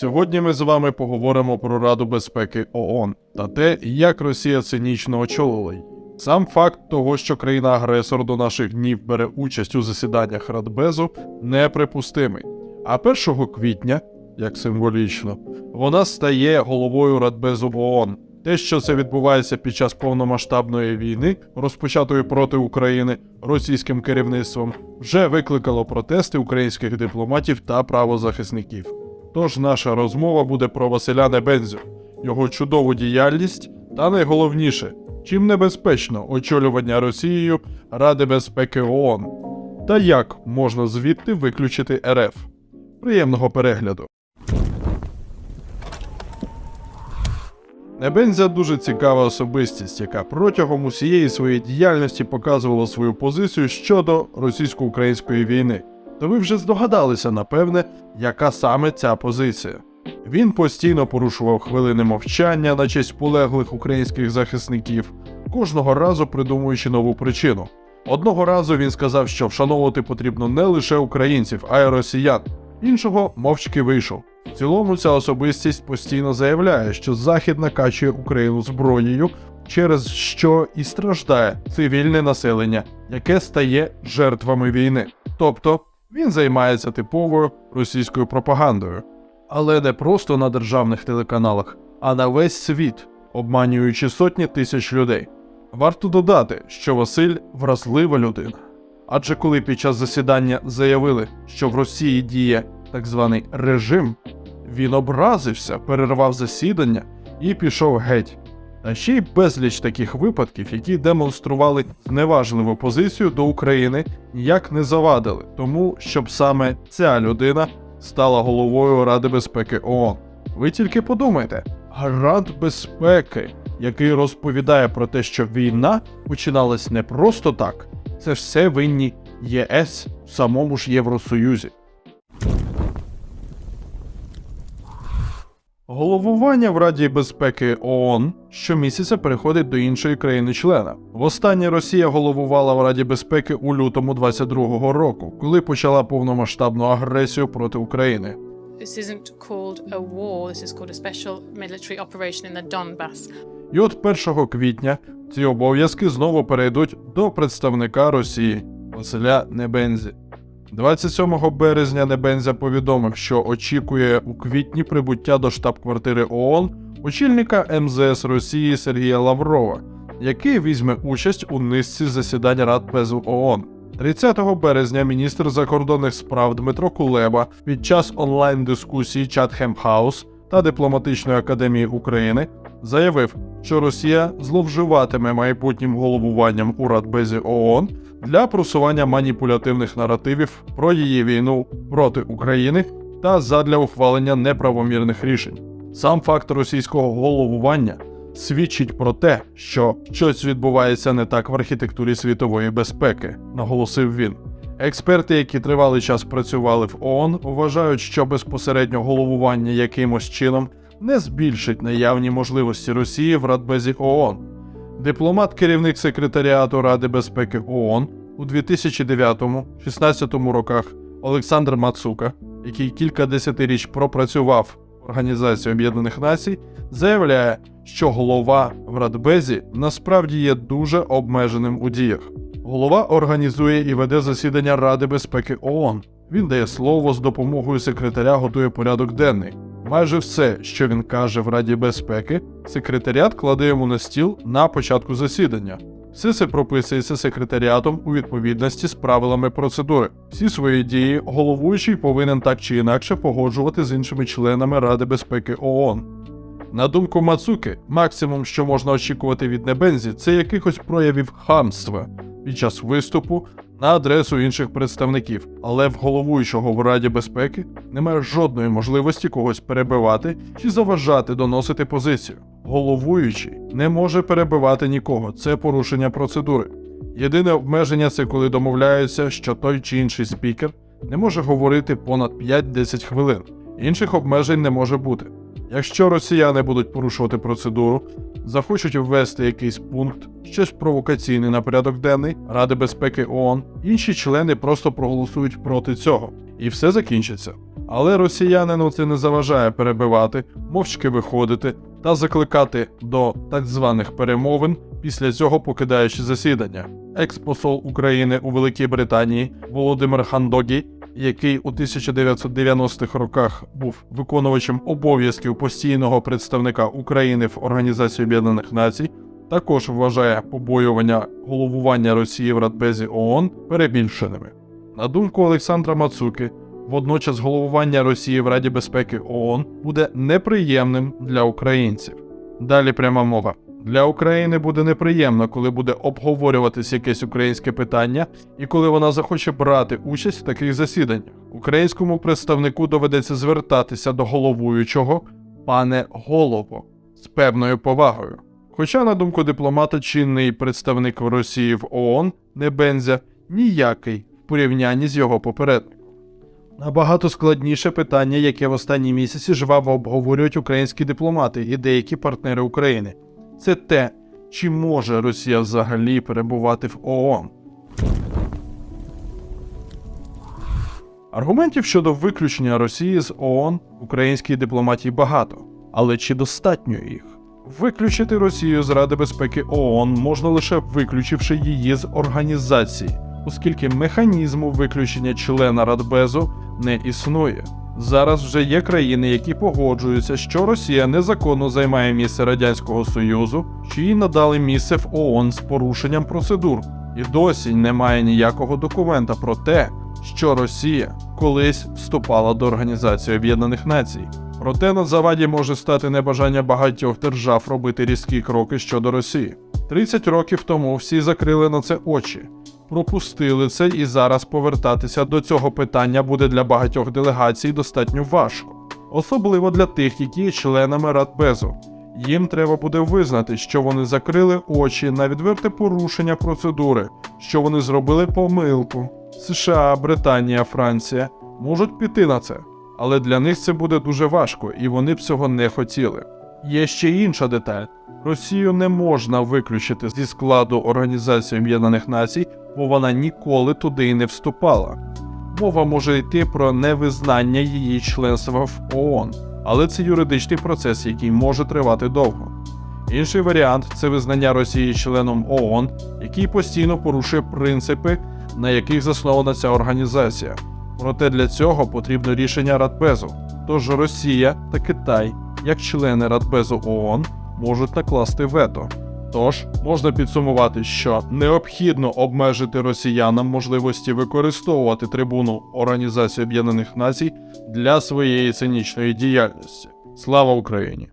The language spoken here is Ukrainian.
Сьогодні ми з вами поговоримо про Раду безпеки ООН та те, як Росія цинічно очолила її. Сам факт того, що країна-агресор до наших днів бере участь у засіданнях Радбезу, неприпустимий. А 1 квітня, як символічно, вона стає головою Радбезу ООН. Те, що це відбувається під час повномасштабної війни, розпочатої проти України російським керівництвом, вже викликало протести українських дипломатів та правозахисників. Тож наша розмова буде про Василя Небензю, його чудову діяльність та найголовніше, чим небезпечно очолювання Росією Ради безпеки ООН, та як можна звідти виключити РФ. Приємного перегляду. Небензя дуже цікава особистість, яка протягом усієї своєї діяльності показувала свою позицію щодо російсько-української війни. То ви вже здогадалися, напевне, яка саме ця позиція. Він постійно порушував хвилини мовчання на честь полеглих українських захисників, кожного разу придумуючи нову причину. Одного разу він сказав, що вшановувати потрібно не лише українців, а й росіян. Іншого мовчки вийшов. В цілому ця особистість постійно заявляє, що Захід накачує Україну зброєю, через що і страждає цивільне населення, яке стає жертвами війни. Тобто він займається типовою російською пропагандою, але не просто на державних телеканалах, а на весь світ, обманюючи сотні тисяч людей. Варто додати, що Василь вразлива людина. Адже коли під час засідання заявили, що в Росії діє так званий режим, він образився, перервав засідання і пішов геть. Та ще й безліч таких випадків, які демонстрували зневажливу позицію до України, ніяк не завадили, тому щоб саме ця людина стала головою Ради безпеки ООН. Ви тільки подумайте, гарант безпеки, який розповідає про те, що війна починалась не просто так, це ж все винні ЄС в самому ж Євросоюзі. Головування в Раді безпеки ООН щомісяця переходить до іншої країни-члена. Востаннє Росія головувала в Раді безпеки у лютому 22-го року, коли почала повномасштабну агресію проти України. This isn't called a war, this is called a special military operation in the Donbass. І от 1 квітня ці обов'язки знову перейдуть до представника Росії Василя Небензі. 27 березня Небензя повідомив, що очікує у квітні прибуття до штаб-квартири ООН очільника МЗС Росії Сергія Лаврова, який візьме участь у низці засідань Радбезу ООН. 30 березня міністр закордонних справ Дмитро Кулеба під час онлайн-дискусії Чатхем Хаус та Дипломатичної академії України заявив, що Росія зловживатиме майбутнім головуванням у Радбезі ООН для просування маніпулятивних наративів про її війну проти України та задля ухвалення неправомірних рішень. Сам факт російського головування свідчить про те, що щось відбувається не так в архітектурі світової безпеки, наголосив він. Експерти, які тривалий час працювали в ООН, вважають, що безпосередньо головування якимось чином не збільшить наявні можливості Росії в Радбезі ООН. Дипломат, керівник секретаріату Ради безпеки ООН у 2009-16 роках Олександр Мацука, який кілька десятиріч пропрацював в Організації Об'єднаних Націй, заявляє, що голова в Радбезі насправді є дуже обмеженим у діях. Голова організує і веде засідання Ради безпеки ООН. Він дає слово з допомогою секретаря готує порядок денний. Майже все, що він каже в Раді безпеки, секретаріат кладе йому на стіл на початку засідання. Все це прописується секретаріатом у відповідності з правилами процедури. Всі свої дії головуючий повинен так чи інакше погоджувати з іншими членами Ради безпеки ООН. На думку Мацуки, максимум, що можна очікувати від Небензі, це якихось проявів хамства під час виступу на адресу інших представників, але в головуючого в Раді безпеки немає жодної можливості когось перебивати чи заважати доносити позицію. Головуючий не може перебивати нікого, це порушення процедури. Єдине обмеження це коли домовляються, що той чи інший спікер не може говорити понад 5-10 хвилин. Інших обмежень не може бути. Якщо росіяни будуть порушувати процедуру, захочуть ввести якийсь пункт, щось провокаційне на порядок денний Ради безпеки ООН, інші члени просто проголосують проти цього, і все закінчиться. Але росіянину це не заважає перебивати, мовчки виходити та закликати до так званих перемовин, після цього покидаючи засідання. Експосол України у Великій Британії Володимир Хандогі, який у 1990-х роках був виконувачем обов'язків постійного представника України в Організації Об'єднаних Націй, також вважає побоювання головування Росії в Радбезі ООН перебільшеними. На думку Олександра Мацуки, водночас головування Росії в Раді безпеки ООН буде неприємним для українців. Далі пряма мова. Для України буде неприємно, коли буде обговорюватись якесь українське питання, і коли вона захоче брати участь в таких засіданнях. Українському представнику доведеться звертатися до головуючого, пане голово, з певною повагою. Хоча, на думку дипломата, чинний представник Росії в ООН Небензя ніякий в порівнянні з його попередником. Набагато складніше питання, яке в останні місяці жваво обговорюють українські дипломати і деякі партнери України. Це те, чи може Росія взагалі перебувати в ООН. Аргументів щодо виключення Росії з ООН українській дипломатії багато, але чи достатньо їх? Виключити Росію з Ради безпеки ООН можна лише виключивши її з організації, оскільки механізму виключення члена Радбезу не існує. Зараз вже є країни, які погоджуються, що Росія незаконно займає місце Радянського Союзу, чи їй надали місце в ООН з порушенням процедур. І досі немає ніякого документа про те, що Росія колись вступала до Організації Об'єднаних Націй. Проте на заваді може стати небажання багатьох держав робити різкі кроки щодо Росії. 30 років тому всі закрили на це очі, пропустили це і зараз повертатися до цього питання буде для багатьох делегацій достатньо важко, особливо для тих, які є членами Радбезу. Їм треба буде визнати, що вони закрили очі на відверте порушення процедури, що вони зробили помилку. США, Британія, Франція можуть піти на це, але для них це буде дуже важко, і вони б цього не хотіли. Є ще інша деталь: Росію не можна виключити зі складу Організації Об'єднаних Націй, бо вона ніколи туди й не вступала. Мова може йти про невизнання її членства в ООН, але це юридичний процес, який може тривати довго. Інший варіант це визнання Росії членом ООН, який постійно порушує принципи, на яких заснована ця організація. Проте для цього потрібно рішення Радбезу. Тож Росія та Китай, як члени Радбезу ООН, можуть накласти вето. Тож можна підсумувати, що необхідно обмежити росіянам можливості використовувати трибуну Організації Об'єднаних Націй для своєї цинічної діяльності. Слава Україні!